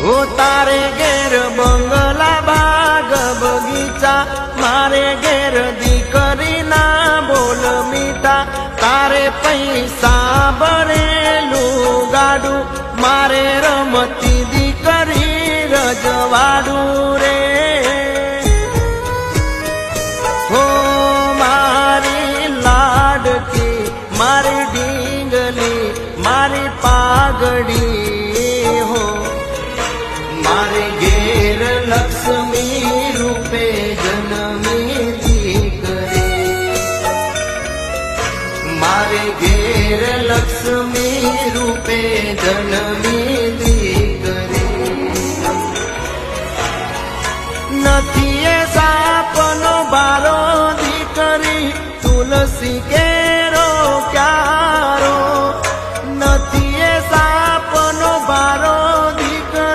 હું તારે ઘેર બંગલા બાગ બગીચા, મારે ઘેર દીકરીના બોલ મીઠા. તારે પૈસા ભરેલું ગાડું, મારે રમતી દીકરી રજવાડું રે. હો મારી લાડકી, મારી ડીંગલી મારી પાઘડી હો લક્ષ્મી રૂપે જન્મેતી મારે ઘેર લક્ષ્મી રૂપે જન્મેતી કરે નથી એ સાપનો બારો દીકરી, તુલસી કે